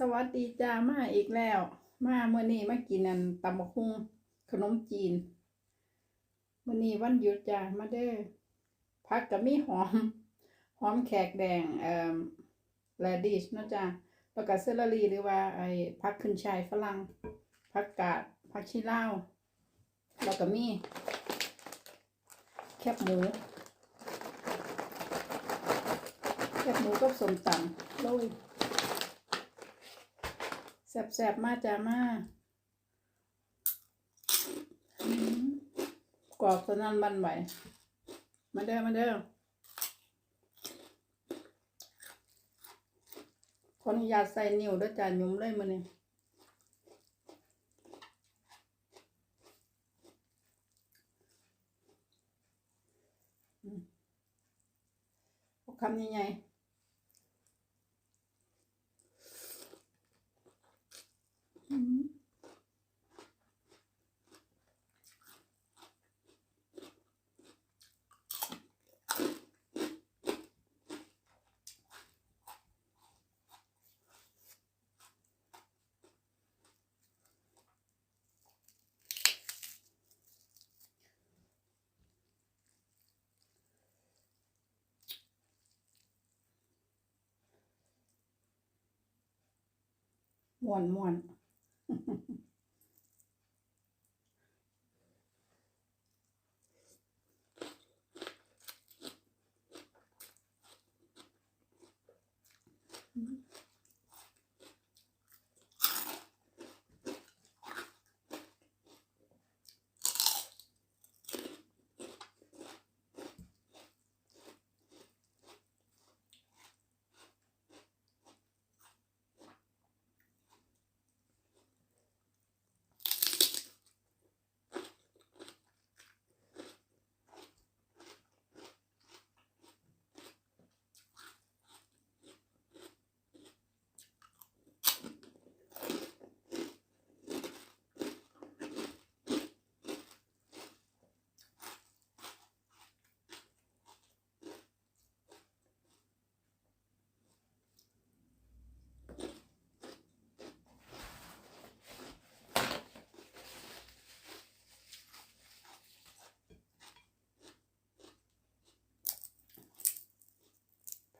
สวัสดีจ้ามาอีกแล้ว มาเมื่อนี้มากินอันตำบักหุ่งขนมจีนเมื่อนี้วันหยุดจ้ามาเด้อผักกับมีหอม หอมแขกแดงเอ่อแรดิชนะจ้าแล้วก็เซลลารีหรือว่าไอ้ผักขึ้นชายฝรั่งผักกาดผักชีลาวแล้วก็มีแคบหมูแคบหมูกับสมตำโรย แสบๆ มากจ้ามาอืมกรอบสนั่นบันไหวมาเด้อมาเด้อขออนุญาตใส่นิ้วด้วยจ้าหยุ่มเลยมือนี่คำใหญ่ๆอืม ม่วนม่วน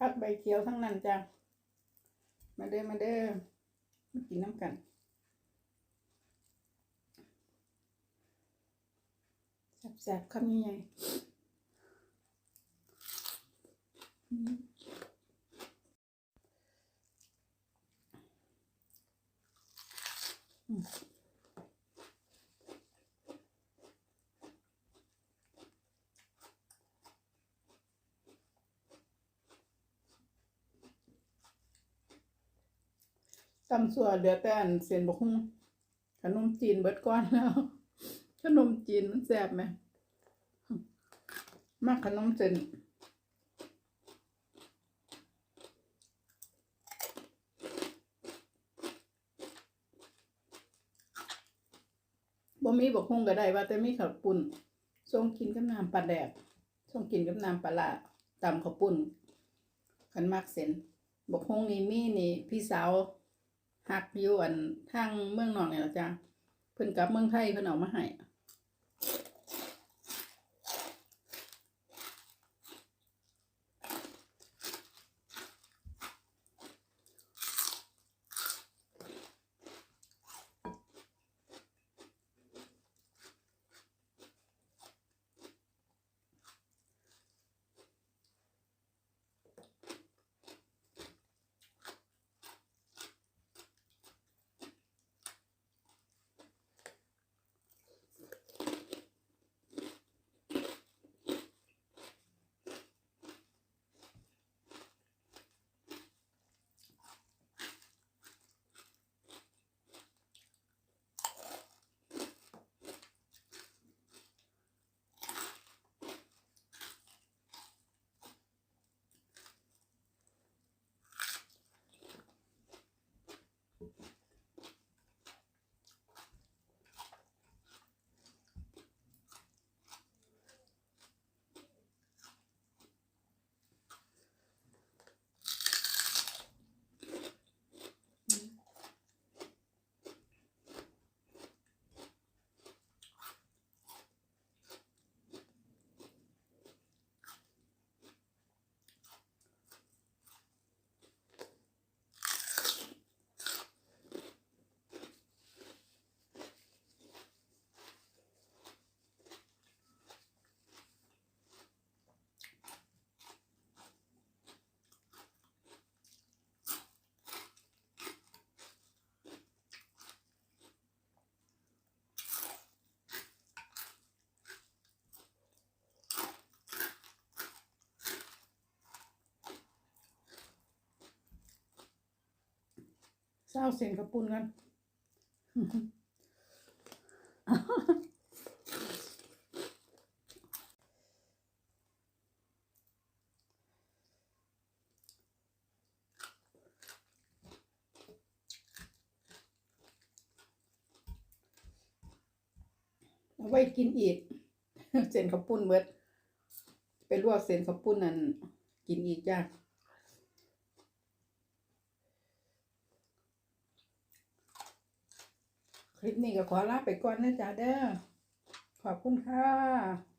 พักใบเขียวทั้งนั้นจ้ะมาเด้อมาเด้อมากินน้ำกันแสบๆคำใหญ่ๆอืม อืมตำสัวเหลือแต่อันเส้นบกหุ่งขนมจีนเบิดก้อนแล้ว ขนมจีนมันแสบไหมมากขนมเส้นบ่มีบกหุ่งก็ได้ว่าแต่มีข้าวปุ้นส่งกินกับน้ำปลาแดกส่งกินกับน้ำปลาร้าตำข้าวปุ้นขันมากเส้นบกหุ่งนี่มีนี่พี่สาว หักอยู่อันทางเมืองนอกนี่ยจ้ะเพิ่นกลับเมืองไทยเพิ่นเอามาให้ เศร้าเส้นกระปุนกันเอาไว้กินอีก เส้นข้าวปุ้นเบิด ไปลวกเส้นข้าวปุ้นนั่นกินอีกจ้า ลิปนี้ก็ขอลาไปก่อนนะจ๊ะเด้อขอบคุณค่ะ